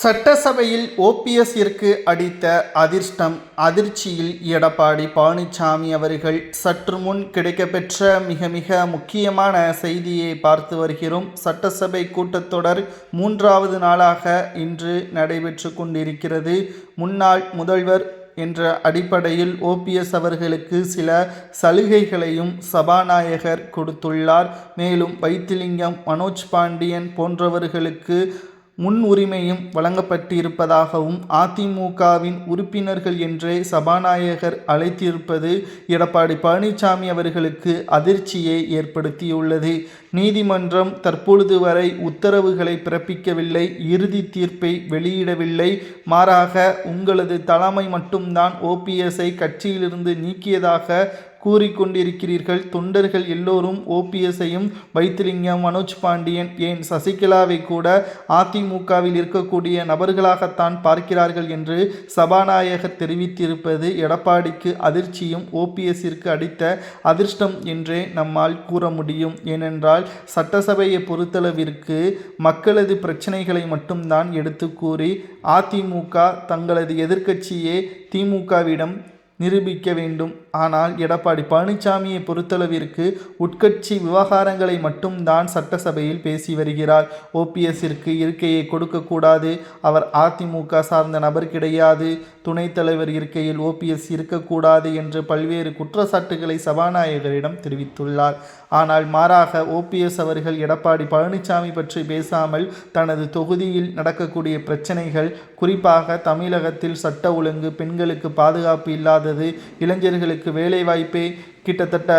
சட்டசபையில் ஓபிஎஸ்ஸிற்கு அடித்த அதிர்ஷ்டம் அதிர்ச்சியில் எடப்பாடி பழனிசாமி அவர்கள் சற்று முன் கிடைக்கப்பெற்ற மிக மிக முக்கியமான செய்தியை பார்த்து வருகிறோம். சட்டசபை கூட்டத்தொடர் மூன்றாவது நாளாக இன்று நடைபெற்று கொண்டிருக்கிறது. முன்னாள் முதல்வர் என்ற அடிப்படையில் ஓபிஎஸ் அவர்களுக்கு சில சலுகைகளையும் சபாநாயகர் கொடுத்துள்ளார். மேலும் வைத்திலிங்கம் மனோஜ் பாண்டியன் போன்றவர்களுக்கு முன் உரிமையும் வழங்கப்பட்டிருப்பதாகவும் அதிமுகவின் உறுப்பினர்கள் என்றே சபாநாயகர் அழைத்திருப்பது எடப்பாடி பழனிசாமி அவர்களுக்கு அதிர்ச்சியை ஏற்படுத்தியுள்ளது. நீதிமன்றம் தற்பொழுது வரை உத்தரவுகளை பிறப்பிக்கவில்லை இறுதி தீர்ப்பை வெளியிடவில்லை. மாறாக உங்களது தலைமை மட்டும்தான் ஓபிஎஸ்ஐ கட்சியிலிருந்து நீக்கியதாக கூறிக்கொண்டிருக்கிறீர்கள். தொண்டர்கள் எல்லோரும் ஓபிஎஸ்ஐயும் வைத்திலிங்கம் மனோஜ் பாண்டியன் ஏன் சசிகலாவை கூட அதிமுகவில் இருக்கக்கூடிய நபர்களாகத்தான் பார்க்கிறார்கள் என்று சபாநாயகர் தெரிவித்திருப்பது எடப்பாடிக்கு அதிர்ச்சியும் ஓபிஎஸ்ஸிற்கு அடித்த அதிர்ஷ்டம் என்றே நம்மால் கூற முடியும். ஏனென்றால் சட்டசபையை பொறுத்தளவிற்கு மக்களது பிரச்சனைகளை மட்டும்தான் எடுத்து கூறி அதிமுக தங்களது எதிர்க்கட்சியே திமுகவிடம் நிரூபிக்க வேண்டும். ஆனால் எடப்பாடி பழனிசாமியை பொறுத்தளவிற்கு உட்கட்சி விவகாரங்களை மட்டும்தான் சட்டசபையில் பேசி வருகிறார். ஓபிஎஸ்ஸிற்கு இருக்கையை கொடுக்கக்கூடாது. அவர் அதிமுக சார்ந்த நபர் கிடையாது. துணைத் தலைவர் இருக்கையில் ஓபிஎஸ் இருக்கக்கூடாது என்று பல்வேறு குற்றச்சாட்டுகளை சபாநாயகரிடம் தெரிவித்துள்ளார். ஆனால் மாறாக ஓபிஎஸ் அவர்கள் எடப்பாடி பழனிசாமி பற்றி பேசாமல் தனது தொகுதியில் நடக்கக்கூடிய பிரச்சனைகள் குறிப்பாக தமிழகத்தில் சட்ட ஒழுங்கு பெண்களுக்கு பாதுகாப்பு வருகிறது இளைஞர்களுக்கு வேலைவாய்ப்பை கிட்டத்தட்ட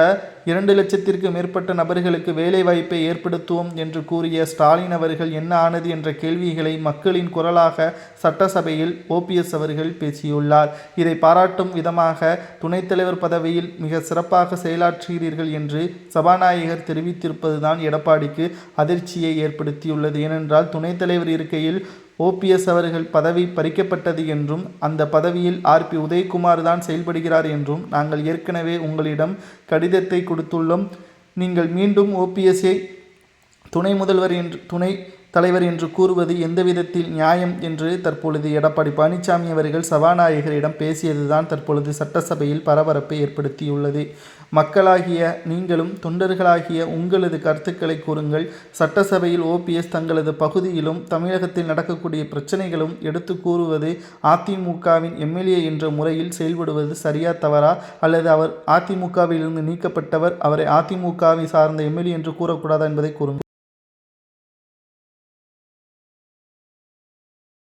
இரண்டு லட்சத்திற்கு மேற்பட்ட நபர்களுக்கு வேலைவாய்ப்பை ஏற்படுத்துவோம் என்று கூறிய ஸ்டாலின் அவர்கள் என்ன ஆனது என்ற கேள்விகளை மக்களின் குரலாக சட்டசபையில் ஓபிஎஸ் அவர்கள் பேசியுள்ளார். இதை பாராட்டும் விதமாக துணைத்தலைவர் பதவியில் மிக சிறப்பாக செயலாற்றுகிறீர்கள் என்று சபாநாயகர் தெரிவித்திருப்பதுதான் எடப்பாடிக்கு அதிர்ச்சியை ஏற்படுத்தியுள்ளது. ஏனென்றால் துணைத்தலைவர் இருக்கையில் ஓபிஎஸ் அவர்கள் பதவி பறிக்கப்பட்டது என்றும் அந்த பதவியில் ஆர்பி உதயகுமார் தான் செயல்படுகிறார் என்றும் நாங்கள் ஏற்கனவே உங்களிடம் கடிதத்தை கொடுத்துள்ளோம். நீங்கள் மீண்டும் ஓபிஎஸ்ஐ துணை முதல்வர் என்று துணை தலைவர் என்று கூறுவது எந்த விதத்தில் நியாயம் என்று தற்பொழுது எடப்பாடி பழனிசாமி அவர்கள் சபாநாயகரிடம் பேசியதுதான் தற்பொழுது சட்டசபையில் பரபரப்பை ஏற்படுத்தியுள்ளது. மக்களாகிய நீங்களும் தொண்டர்களாகிய உங்களது கருத்துக்களை கூறுங்கள். சட்டசபையில் ஓபிஎஸ் தங்களது பகுதியிலும் தமிழகத்தில் நடக்கக்கூடிய பிரச்சனைகளும் எடுத்து கூறுவது அதிமுகவின் எம்எல்ஏ என்ற முறையில் செயல்படுவது சரியா தவறா? அல்லது அவர் அதிமுகவிலிருந்து நீக்கப்பட்டவர் அவரை அதிமுகவை சார்ந்த எம்எல்ஏ என்று கூறக்கூடாதா என்பதை கூறுங்கள்.